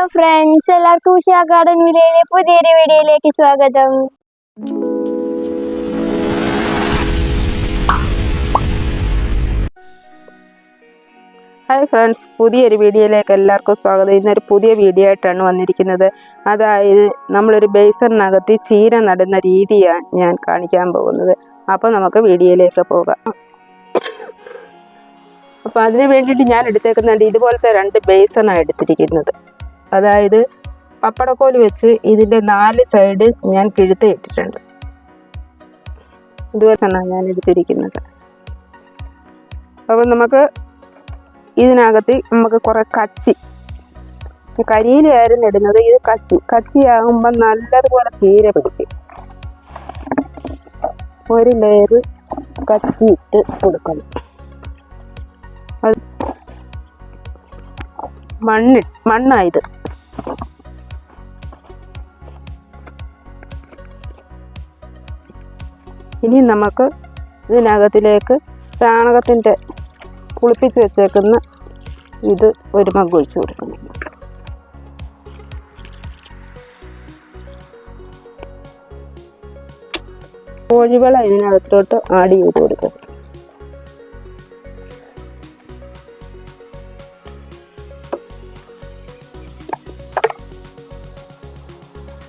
Hello friends എല്ലാവർക്കും ഉഷ വിലയിലെ പുതിയൊരു വീഡിയോയിലേക്ക് സ്വാഗതം. ഹായ് ഫ്രണ്ട്സ് പുതിയൊരു വീഡിയോയിലേക്ക് എല്ലാവർക്കും സ്വാഗതം. ഇന്നൊരു പുതിയ വീഡിയോ ആയിട്ടാണ് വന്നിരിക്കുന്നത്. അതായത് നമ്മളൊരു ബേസറിനകത്ത് ചീര നടുന്ന രീതിയാണ് ഞാൻ കാണിക്കാൻ പോകുന്നത്. അപ്പോൾ നമുക്ക് വീഡിയോയിലേക്ക് പോകാം. അപ്പോൾ അതിന് വേണ്ടിയിട്ട് ഞാൻ എടുത്തേക്കുന്നുണ്ട് ഇതുപോലത്തെ രണ്ട് ബേസണാണ് എടുത്തിരിക്കുന്നത്. അതായത് പപ്പടക്കോൽ വെച്ച് ഇതിന്റെ നാല് സൈഡ് ഞാൻ കിഴുത്ത് ഇട്ടിട്ടുണ്ട്. ഇതുപോലെയാണ് ഞാൻ എടുത്തിരിക്കുന്നത്. അപ്പം നമുക്ക് ഇതിനകത്ത് നമുക്ക് കുറെ കച്ചി. കരിയിലായിരുന്നു ഇടുന്നത്. ഇത് കച്ചി. കച്ചിയാകുമ്പോൾ നല്ലതുപോലെ ചീര പിടിക്കും. ഒരു ലെയർ കച്ചി ഇട്ട് കൊടുക്കണം. മണ്ണ് മണ്ണായത് ഇനി നമുക്ക് ഇതിനകത്തിലേക്ക് ചാണകത്തിന്റെ കുളിപ്പിച്ച് വെച്ചേക്കുന്ന ഇത് ഒരു മഗ് ഒഴിച്ചു കൊടുക്കണം. കോഴിവള ഇതിനകത്തോട്ട് ആഡ് ചെയ്ത് കൊടുക്കും.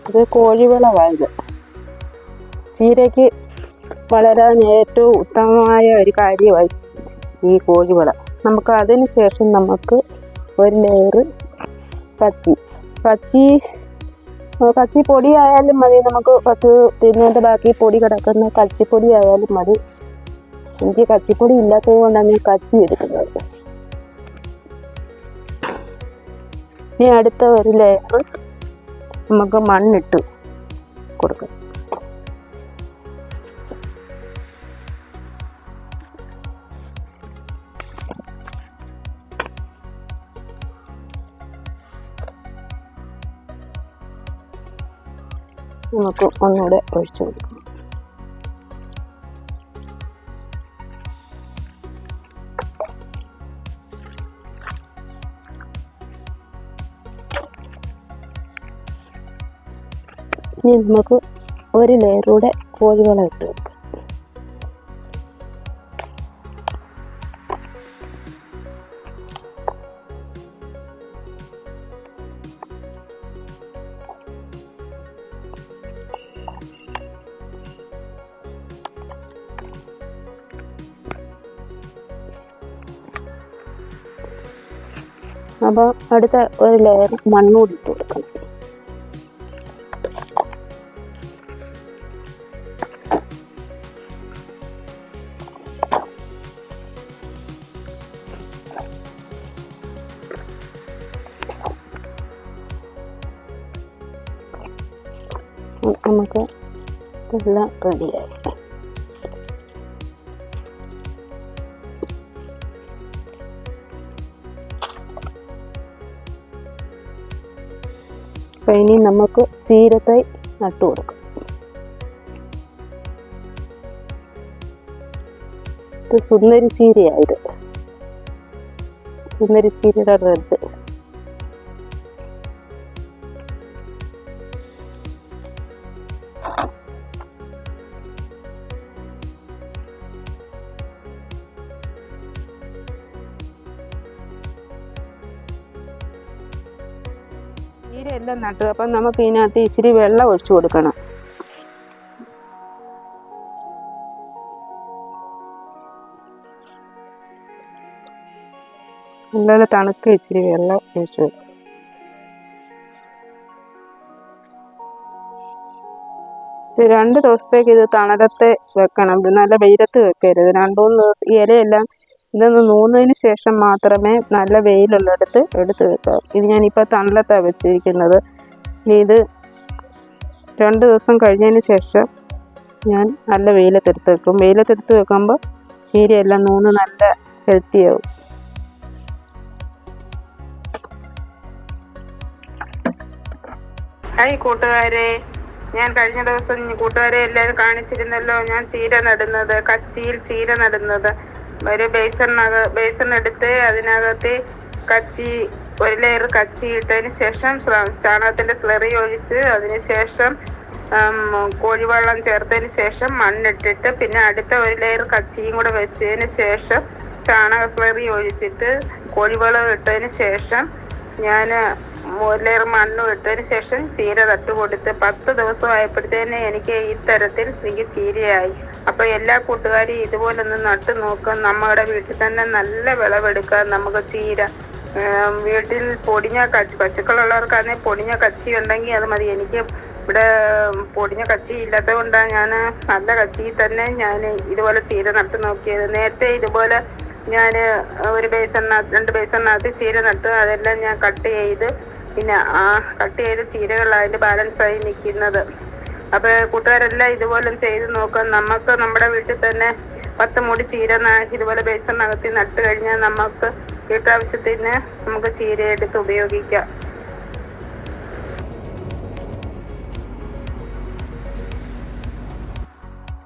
ഇത് കോഴിവളമായത് ചീരയ്ക്ക് വളരാൻ ഏറ്റവും ഉത്തമമായ ഒരു കാര്യമായി ഈ കോഴിവള. നമുക്ക് അതിന് ശേഷം നമുക്ക് ഒരു ലെയർ കച്ചി. ആ, കച്ചി പൊടി ആയാലും മതി. നമുക്ക് പശു തിന്നതിന്റെ ബാക്കി പൊടി കിടക്കുന്ന കച്ചിപ്പൊടി ആയാലും മതി. എനിക്ക് കച്ചിപ്പൊടി ഇല്ലാത്തത് കൊണ്ടാണ് ഞാൻ കച്ചി എടുക്കുന്നത്. ഇനി അടുത്ത ഒരു ലെയർ നമുക്ക് മണ്ണിട്ട് കൊടുക്കാം. നമുക്ക് ഒന്നുകൂടെ ഒഴിച്ചു കൊടുക്കാം. ഇനി നമുക്ക് ഒരു ലെയറൂടെ കോഴിവളം ഇട്ട് കൊടുക്കാം. അപ്പോൾ അടുത്ത ഒരു ലെയർ മണ്ണൂടി ഇട്ട് കൊടുക്കണം. നമുക്ക് എല്ലാം റെഡിയായി അപ്പോൾ ഇനി നമുക്ക് തീരത്തായി നട്ടു കൊടുക്കാം. ഇത് സുന്ദരി ചീരയായത് സുന്ദരി ചീരയുടെ റെഡ് ചീരയെല്ലാം നട്ടു. അപ്പം നമുക്ക് ഇതിനകത്ത് ഇച്ചിരി വെള്ളം ഒഴിച്ചു കൊടുക്കണം. നല്ല തണുക്ക് ഇച്ചിരി വെള്ളം ഒഴിച്ചു കൊടുക്കും രണ്ട് ദിവസത്തേക്ക് ഇത് തണലത്തെ വെക്കണം. നല്ല വെയിലത്ത് വെക്കരുത്. രണ്ട് മൂന്ന് ദിവസം ഇലയെല്ലാം ഇതൊന്ന് നൂന്നതിന് ശേഷം മാത്രമേ നല്ല വെയിലുള്ളിടത്ത് എടുത്ത് വെക്കാം ഇത് ഞാനിപ്പോൾ തണലത്താണ് വെച്ചിരിക്കുന്നത്. ഇത് രണ്ട് ദിവസം കഴിഞ്ഞതിന് ശേഷം ഞാൻ നല്ല വെയിലത്തെടുത്ത് വെക്കും. വെയിലത്തെടുത്ത് വെക്കുമ്പോൾ ചീരയെല്ലാം നൂന്ന് നല്ല ഹെൽത്തിയാവും ഹായ് കൂട്ടുകാരെ. ഞാൻ കഴിഞ്ഞ ദിവസം കൂട്ടുകാരെ എല്ലാവരും കാണിച്ചിരുന്നല്ലോ. ഞാൻ ചീര നടുന്നത് കച്ചിയിൽ ചീര നടുന്നത്. ഒരു ബേസറിനക ബേസൺ എടുത്ത് അതിനകത്ത് കച്ചി ഒരു ലെയർ കച്ചി ഇട്ടതിന് ശേഷം ചാണകത്തിന്റെ സ്ലറി ഒഴിച്ച് അതിന് ശേഷം കോഴിവെള്ളം ചേർത്തതിന് ശേഷം മണ്ണിട്ടിട്ട് പിന്നെ അടുത്ത ഒരു ലെയർ കച്ചിയും കൂടെ വെച്ചതിന് ശേഷം ചാണക സ്ലറി ഒഴിച്ചിട്ട് കോഴിവെള്ളം ഇട്ടതിന് ശേഷം ഞാൻ ലെയർ മണ്ണും ഇട്ടതിന് ശേഷം ചീര തട്ട് കൊടുത്ത് പത്ത് ദിവസം ആയപ്പോഴത്തേന് എനിക്ക് ഈ തരത്തിൽ എനിക്ക് ചീരയായി. അപ്പൊ എല്ലാ കൂട്ടുകാരും ഇതുപോലെ ഒന്ന് നട്ട് നോക്കുക നമ്മുടെ വീട്ടിൽ തന്നെ നല്ല വിളവെടുക്കാം നമുക്ക് ചീര. വീട്ടിൽ പൊടിഞ്ഞ കച്ചി പശുക്കളുള്ളവർക്കാണെങ്കിൽ പൊടിഞ്ഞ കച്ചി ഉണ്ടെങ്കിൽ അത് മതി. എനിക്ക് ഇവിടെ പൊടിഞ്ഞ കച്ചി ഇല്ലാത്തത് കൊണ്ടാണ് ഞാൻ നല്ല കച്ചി തന്നെ ഞാൻ ഇതുപോലെ ചീര നട്ട് നോക്കിയത്. നേരത്തെ ഇതുപോലെ ഞാൻ ഒരു ബേസണിനകത്ത് രണ്ട് ബേസണിനകത്ത് ചീര നട്ട് അതെല്ലാം ഞാൻ കട്ട് ചെയ്ത് പിന്നെ ആ കട്ട് ചെയ്ത ചീരകളാണ് അതിന്റെ ബാലൻസായി നിൽക്കുന്നത് അപ്പോൾ കൂട്ടുകാരെല്ലാം ഇതുപോലെ ചെയ്ത് നോക്കാം. നമുക്ക് നമ്മുടെ വീട്ടിൽ തന്നെ പത്ത് മുടി ചീര ഇതുപോലെ ബേസണിനകത്ത് നട്ട് കഴിഞ്ഞാൽ നമുക്ക് വീട്ടാവശ്യത്തിന് നമുക്ക് ചീര എടുത്ത് ഉപയോഗിക്കാം.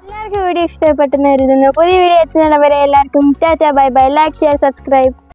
എല്ലാവർക്കും വീഡിയോ ഇഷ്ടപ്പെട്ടെന്ന് കരുതുന്നു. പുതിയ വീഡിയോ എത്തുന്നവരെ എല്ലാവർക്കും tata bye bye. Like share subscribe